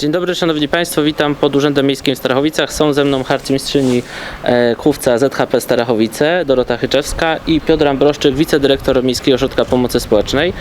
Dzień dobry Szanowni Państwo, witam pod Urzędem Miejskim w Starachowicach. Są ze mną harcmistrzyni e, Kłówca ZHP Starachowice, Dorota Hyczewska i Piotr Ambroszczyk, wicedyrektor Miejskiego Ośrodka Pomocy Społecznej.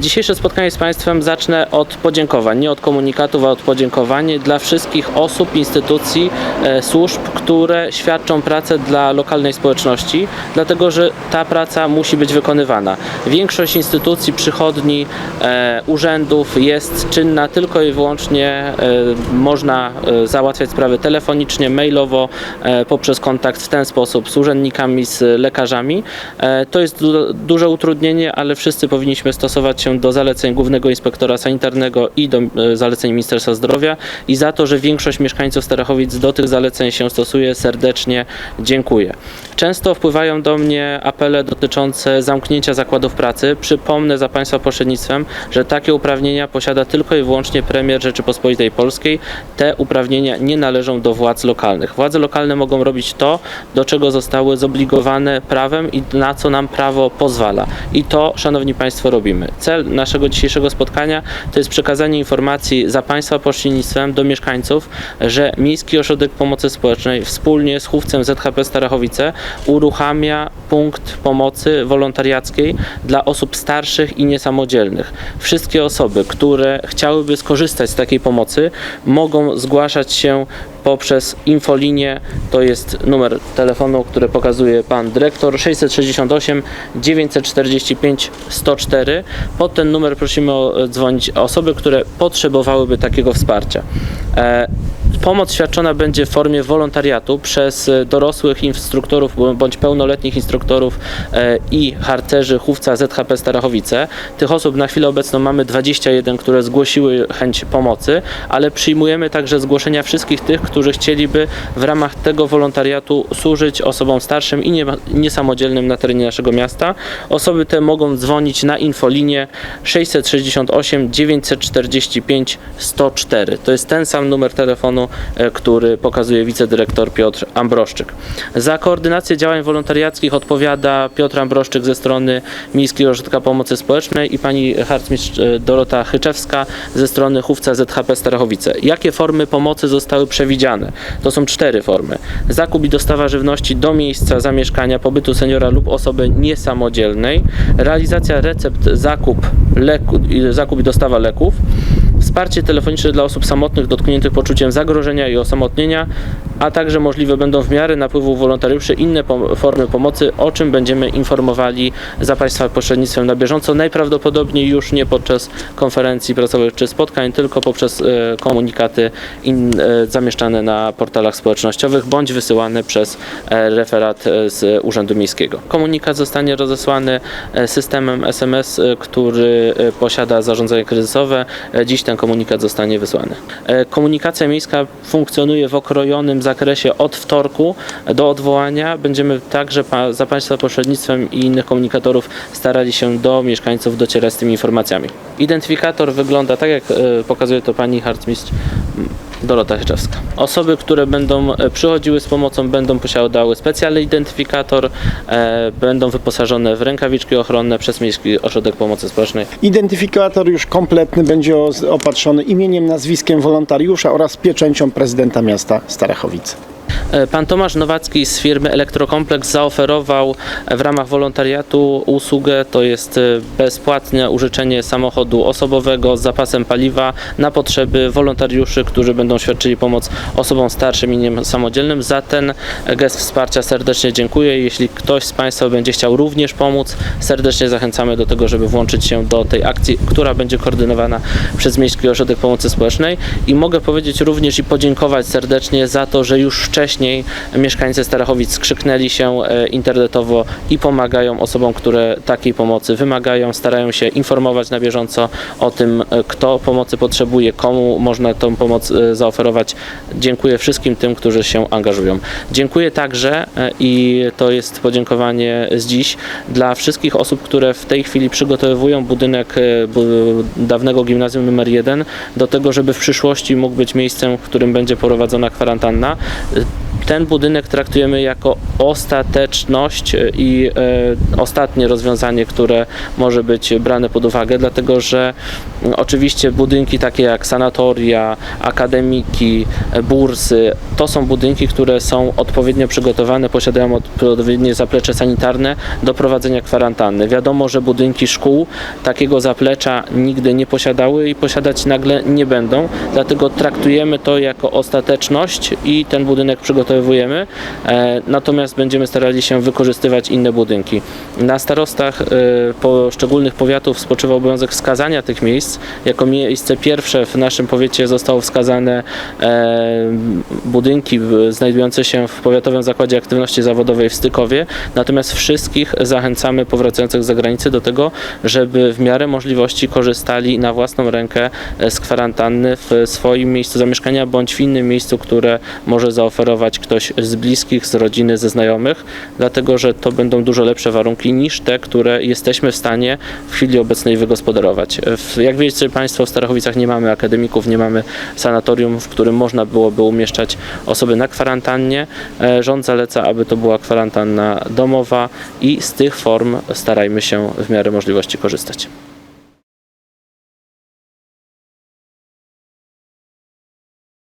Dzisiejsze spotkanie z Państwem zacznę od podziękowań, nie od komunikatów, a od podziękowań dla wszystkich osób, instytucji, e, służb, które świadczą pracę dla lokalnej społeczności, dlatego że ta praca musi być wykonywana. Większość instytucji, przychodni, e, urzędów jest czynna tylko i wyłącznie e, można e, załatwiać sprawy telefonicznie, mailowo, e, poprzez kontakt w ten sposób z urzędnikami, z lekarzami. E, To jest du- duże utrudnienie, ale wszyscy powinniśmy stosować się do zaleceń Głównego Inspektora Sanitarnego i do e, zaleceń Ministerstwa Zdrowia i za to, że większość mieszkańców Starachowic do tych zaleceń się stosuje, serdecznie dziękuję. Często wpływają do mnie apele dotyczące zamknięcia zakładów pracy. Przypomnę za Państwa pośrednictwem, że takie uprawnienia posiada tylko i wyłącznie premier Rzeczypospolitej Polskiej. Te uprawnienia nie należą do władz lokalnych. Władze lokalne mogą robić to, do czego zostały zobligowane prawem i na co nam prawo pozwala. I to, Szanowni Państwo, robimy. Cel naszego dzisiejszego spotkania to jest przekazanie informacji za Państwa pośrednictwem do mieszkańców, że Miejski Ośrodek Pomocy Społecznej wspólnie z chówcem ZHP Starachowice uruchamia punkt pomocy wolontariackiej dla osób starszych i niesamodzielnych. Wszystkie osoby, które chciałyby skorzystać z takiej pomocy, mogą zgłaszać się poprzez infolinię, to jest numer telefonu, który pokazuje pan dyrektor 668 945 104. Pod ten numer prosimy o e, dzwonić osoby, które potrzebowałyby takiego wsparcia. Pomoc świadczona będzie w formie wolontariatu przez e, dorosłych instruktorów bądź pełnoletnich instruktorów e, i harcerzy chówca ZHP Starachowice. Tych osób na chwilę obecną mamy 21, które zgłosiły chęć pomocy, ale przyjmujemy także zgłoszenia wszystkich tych, którzy chcieliby w ramach tego wolontariatu służyć osobom starszym i nie, niesamodzielnym na terenie naszego miasta. Osoby te mogą dzwonić na infolinię 668 945 104. To jest ten sam numer telefonu, który pokazuje wicedyrektor Piotr Ambroszczyk. Za koordynację działań wolontariackich odpowiada Piotr Ambroszczyk ze strony Miejskiego Ośrodka Pomocy Społecznej i pani harcmistrz e, Dorota Hyczewska ze strony chówca ZHP Starachowice. Jakie formy pomocy zostały przewidziane? To są cztery formy. Zakup i dostawa żywności do miejsca zamieszkania, pobytu seniora lub osoby niesamodzielnej, realizacja recept, zakup, leku, zakup i dostawa leków, wsparcie telefoniczne dla osób samotnych dotkniętych poczuciem zagrożenia i osamotnienia, a także możliwe będą w miarę napływu wolontariuszy inne pom- formy pomocy, o czym będziemy informowali za Państwa pośrednictwem na bieżąco. Najprawdopodobniej już nie podczas konferencji prasowych czy spotkań, tylko poprzez e, komunikaty in, e, zamieszczane na portalach społecznościowych bądź wysyłane przez e, referat e, z Urzędu Miejskiego. Komunikat zostanie rozesłany e, systemem SMS, e, który posiada zarządzanie kryzysowe. Dziś ten komunikat zostanie wysłany. Komunikacja miejska funkcjonuje w okrojonym zakresie od wtorku do odwołania. Będziemy także za Państwa pośrednictwem i innych komunikatorów starali się do mieszkańców docierać z tymi informacjami. Identyfikator wygląda tak, jak e, pokazuje to Pani harcmistrz m, Dorota Hyczewska. Osoby, które będą e, przychodziły z pomocą, będą posiadały specjalny identyfikator, e, będą wyposażone w rękawiczki ochronne przez Miejski Ośrodek Pomocy Społecznej. Identyfikator już kompletny będzie opatrzony imieniem, nazwiskiem wolontariusza oraz pieczęcią prezydenta miasta Starachowice. E, Pan Tomasz Nowacki z firmy Elektrokompleks zaoferował w ramach wolontariatu usługę, to jest e, bezpłatne użyczenie samochodu osobowego z zapasem paliwa na potrzeby wolontariuszy, którzy będą świadczyli pomoc osobom starszym i niesamodzielnym. Za ten gest wsparcia serdecznie dziękuję. Jeśli ktoś z Państwa będzie chciał również pomóc, serdecznie zachęcamy do tego, żeby włączyć się do tej akcji, która będzie koordynowana przez Miejski Ośrodek Pomocy Społecznej i mogę powiedzieć również i podziękować serdecznie za to, że już wcześniej mieszkańcy Starachowic skrzyknęli się e, internetowo i pomagają osobom, które takiej pomocy wymagają, starają się informować na bieżąco o tym, e, kto pomocy potrzebuje, komu można tą pomoc e, zaoferować. Dziękuję wszystkim tym, którzy się angażują. Dziękuję także i to jest podziękowanie z dziś dla wszystkich osób, które w tej chwili przygotowują budynek bu- dawnego gimnazjum numer 1 do tego, żeby w przyszłości mógł być miejscem, w którym będzie prowadzona kwarantanna. E, ten budynek traktujemy jako ostateczność i e, ostatnie rozwiązanie, które może być brane pod uwagę, dlatego że oczywiście budynki takie jak sanatoria, akademiki, e, bursy, to są budynki, które są odpowiednio przygotowane, posiadają odpowiednie zaplecze sanitarne do prowadzenia kwarantanny. Wiadomo, że budynki szkół takiego zaplecza nigdy nie posiadały i posiadać nagle nie będą, dlatego traktujemy to jako ostateczność i ten budynek przygotowujemy, e, natomiast będziemy starali się wykorzystywać inne budynki. Na starostach e, poszczególnych powiatów spoczywa obowiązek wskazania tych miejsc. Jako miejsce pierwsze w naszym powiecie zostało wskazane e, budynki znajdujące się w Powiatowym Zakładzie Aktywności Zawodowej w Stykowie, natomiast wszystkich zachęcamy powracających z zagranicy do tego, żeby w miarę możliwości korzystali na własną rękę z kwarantanny w swoim miejscu zamieszkania bądź w innym miejscu, które może zaoferować ktoś z bliskich, z rodziny, ze znajomych, dlatego że to będą dużo lepsze warunki niż te, które jesteśmy w stanie w chwili obecnej wygospodarować. Jak wiecie Państwo, w Starachowicach nie mamy akademików, nie mamy sanatorium, w którym można byłoby umieszczać osoby na kwarantannie. E, Rząd zaleca, aby to była kwarantanna domowa i z tych form starajmy się w miarę możliwości korzystać.